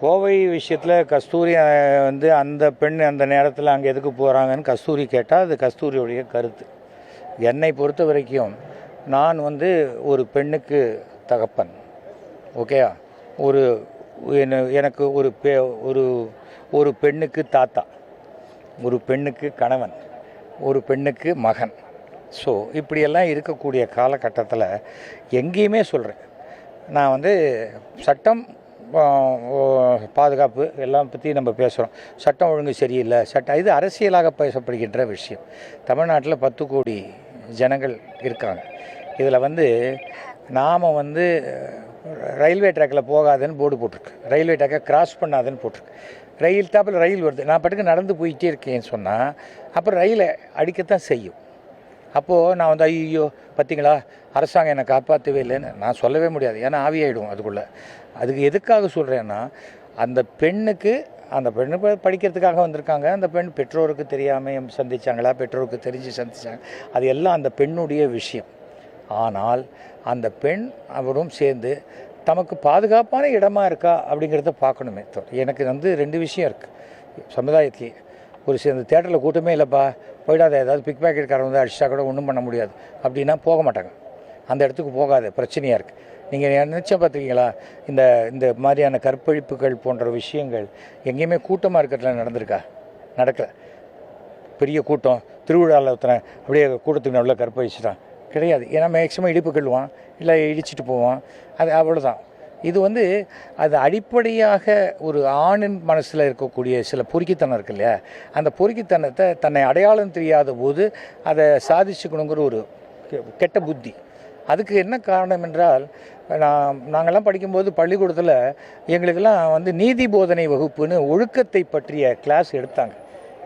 கோவை விஷயத்தில் கஸ்தூரி வந்து அந்த பெண் அந்த நேரத்தில் அங்கே எதுக்கு போகிறாங்கன்னு கஸ்தூரி கேட்டால் அது கஸ்தூரியுடைய கருத்து. என்னை பொறுத்த வரைக்கும் நான் வந்து ஒரு பெண்ணுக்கு தகப்பன். ஓகேயா? ஒரு என்ன- எனக்கு ஒரு பெ ஒரு ஒரு பெண்ணுக்கு தாத்தா. ஒரு பெண்ணுக்கு கணவன். ஒரு பெண்ணுக்கு மகன். ஸோ இப்படியெல்லாம் இருக்கக்கூடிய காலகட்டத்தில் எங்கேயுமே சொல்கிறேன் நான் வந்து சட்டம் பாதுகாப்பு எல்லாம் பற்றி நம்ம பேசுகிறோம் சட்டம் ஒழுங்கு சரியில்லை. சட்டம் இது அரசியலாக பேசப்படுகின்ற விஷயம். தமிழ்நாட்டில் பத்து கோடி ஜனங்கள் இருக்காங்க. இதில் வந்து நாம் வந்து ரயில்வே ட்ராக்கில் போகாதுன்னு போர்டு போட்டிருக்கு. ரயில்வே ட்ராக்கை கிராஸ் பண்ணாதுன்னு போட்டிருக்கு. ரயில் தாப்பில் ரயில் வருது. நான் பாட்டுக்கு நடந்து போயிட்டே இருக்கேன்னு சொன்னால் அப்புறம் ரயிலை அடிக்கத்தான் செய்யும். அப்போது நான் வந்து ஐயோ பார்த்தீங்களா அரசாங்கம் என்னை காப்பாற்றவே இல்லைன்னு நான் சொல்லவே முடியாது. ஏன்னா ஆவியாயிடும் அதுக்குள்ளே. அதுக்கு எதுக்காக சொல்கிறேன்னா அந்த பெண்ணுக்கு அந்த பெண்ணு படிக்கிறதுக்காக வந்திருக்காங்க. அந்த பெண் பெற்றோருக்கு தெரியாமல் சந்திச்சாங்களா? பெற்றோருக்கு தெரிஞ்சு சந்திச்சாங்க. அது எல்லாம் அந்த பெண்ணுடைய விஷயம். ஆனால் அந்த பெண் அவரும் சேர்ந்து தமக்கு பாதுகாப்பான இடமா இருக்கா? அப்படிங்கிறத பார்க்கணுமே எனக்கு வந்து ரெண்டு விஷயம் இருக்குது சமுதாயத்திலேயே ஒரு சில தேட்டரில் கூட்டமே இல்லைப்பா போயிடாத ஏதாவது பிக் பேக்கெட்காரன் வந்து அடிச்சா கூட ஒன்றும் பண்ண முடியாது. அப்படின்னா போக மாட்டாங்க. அந்த இடத்துக்கு போகாத பிரச்சனையாக இருக்குது நீங்கள் நினச்சா பார்த்துருக்கீங்களா? இந்த இந்த மாதிரியான கற்பழிப்புகள் போன்ற விஷயங்கள் எங்கேயுமே கூட்டமாக இருக்கிறதுல நடந்திருக்கா? நடக்கலை. பெரிய கூட்டம் திருவிழாவில் ஒருத்தனை அப்படியே கூட்டத்துக்கு நடுவில் கற்பழிச்சிட்டான். கிடையாது. ஏன்னா மேக்ஸிமம் இடிப்பு கழுவான் இல்லை இடிச்சிட்டு போவான். அது அவ்வளோதான் இது வந்து அது அடிப்படையாக ஒரு ஆணின் மனசில் இருக்கக்கூடிய சில பொறுக்கித்தனம் இருக்கு இல்லையா? அந்த பொறுக்கித்தனத்தை தன்னை அடையாளம் தெரியாத போது அதை சாதிச்சுக்கணுங்கிற ஒரு கெ- கெட்ட புத்தி. அதுக்கு என்ன காரணம் என்றால் நான் நாங்கள்லாம் படிக்கும்போது பள்ளிக்கூடத்தில் எங்களுக்கெல்லாம் வந்து நீதி போதனை வகுப்புன்னு ஒழுக்கத்தை பற்றிய கிளாஸ் எடுத்தாங்க.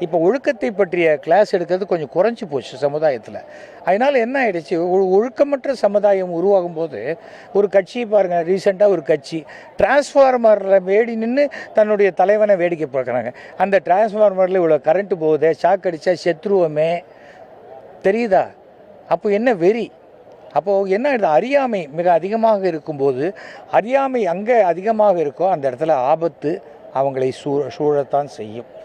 இப்போ ஒழுக்கத்தை பற்றிய கிளாஸ் எடுக்கிறது கொஞ்சம் குறைஞ்சி போச்சு சமுதாயத்தில். அதனால் என்ன ஆயிடுச்சு? ஒ- ஒழுக்கமற்ற சமுதாயம் உருவாகும் போது ஒரு கட்சி பாருங்கள் ரீசெண்டாக ஒரு கட்சி டிரான்ஸ்ஃபார்மரில் வேடி நின்று தன்னுடைய தலைவனை வேடிக்கை பார்க்குறாங்க. அந்த டிரான்ஸ்ஃபார்மரில் இவ்வளோ கரண்ட்டு போகுதே ஷாக் அடித்தா செத்துருவோமே. தெரியுதா? அப்போ என்ன வெறி? அப்போது என்ன ஆயிடுது? அறியாமை மிக அதிகமாக இருக்கும்போது அறியாமை அங்கே அதிகமாக இருக்கோ அந்த இடத்துல ஆபத்து அவங்களை சூழ சூழத்தான் செய்யும்.